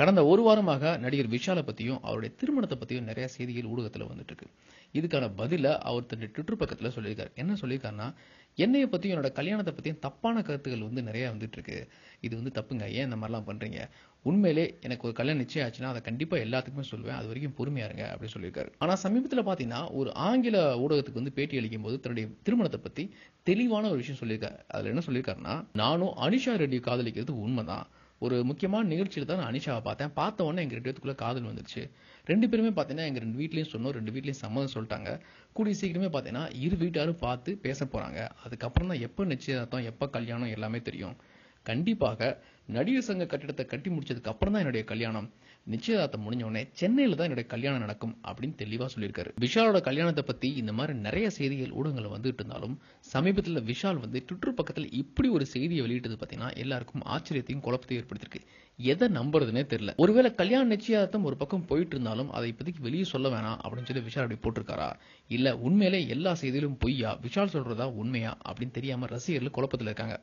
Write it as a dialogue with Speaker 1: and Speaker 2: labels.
Speaker 1: கடந்த ஒரு வாரமாக நடிகர் விஷாலை பத்தியும் அவருடைய திருமணத்தை பத்தியும் நிறைய செய்திகள் ஊடகத்துல வந்துட்டு இருக்கு இதுக்கான பதில அவர் தன்னுடைய ட்விட்டர் பக்கத்துல சொல்லியிருக்காரு. என்ன சொல்லியிருக்காருன்னா என்னைய பத்தியும் என்னோட கல்யாணத்தை பத்தியும் தப்பான கருத்துக்கள் வந்து நிறைய வந்துட்டு இருக்கு இது வந்து தப்புங்க. ஏன் இந்த மாதிரிலாம் பண்றீங்க? உண்மையிலே எனக்கு ஒரு கல்யாணம் நிச்சயம் ஆச்சுன்னா அதை கண்டிப்பா எல்லாத்துக்குமே சொல்லுவேன் அது வரைக்கும் பொறுமையா இருங்க அப்படின்னு சொல்லியிருக்காரு. ஆனா சமீபத்துல பாத்தீங்கன்னா ஒரு ஆங்கில ஊடகத்துக்கு வந்து பேட்டி அளிக்கும் போது தன்னுடைய திருமணத்தை பத்தி தெளிவான ஒரு விஷயம் சொல்லியிருக்காரு. அதுல என்ன சொல்லியிருக்காருன்னா நானும் அனிஷா ரெட்டி காதலிக்கிறது உண்மைதான். ஒரு முக்கியமான நிகழ்ச்சியில் தான் நான் அனிஷாவை பார்த்தேன். பார்த்த உடனே எங்கள் ரெண்டு பேத்துக்குள்ளே காதல் வந்துருச்சு. ரெண்டு பேருமே பார்த்தீங்கன்னா எங்கள் ரெண்டு வீட்லேயும் சொன்னோம். ரெண்டு வீட்லேயும் சம்மதம் சொல்லிட்டாங்க. கூடிய சீக்கிரமே பார்த்தீங்கன்னா இரு வீட்டாரும் பார்த்து பேச போகிறாங்க அதுக்கப்புறம் தான் எப்போ நிச்சயதார்த்தம் எப்போ கல்யாணம் எல்லாமே தெரியும். கண்டிப்பாக நடிகர் சங்க கட்டிடத்தை கட்டி முடிச்சதுக்கு அப்புறம் தான் என்னுடைய கல்யாணம். நிச்சயதார்த்தம் முடிஞ்ச உடனே சென்னையில தான் என்னுடைய கல்யாணம் நடக்கும் அப்படின்னு தெளிவா சொல்லியிருக்காரு. விஷாலோட கல்யாணத்தை பத்தி இந்த மாதிரி நிறைய செய்திகள் ஊடகங்கள் வந்துட்டு இருந்தாலும் சமீபத்தில் விஷால் வந்து ட்விட்டர் பக்கத்தில் இப்படி ஒரு செய்தியை வெளியிட்டது பாத்தீங்கன்னா எல்லாருக்கும் ஆச்சரியத்தையும் குழப்பத்தையும் ஏற்படுத்திருக்கு எதை நம்புறதுனே தெரியல. ஒருவேளை கல்யாண நிச்சயதார்த்தம் ஒரு பக்கம் போயிட்டு இருந்தாலும் அதை இப்போதைக்கு வெளியே சொல்ல வேணாம் அப்படின்னு சொல்லி விஷால் அப்படி போட்டிருக்காரா? இல்ல உண்மையிலே எல்லா செய்தியிலும் பொய்யா? விஷால் சொல்றதா உண்மையா? அப்படின்னு தெரியாம ரசிகர்கள் குழப்பத்தில் இருக்காங்க.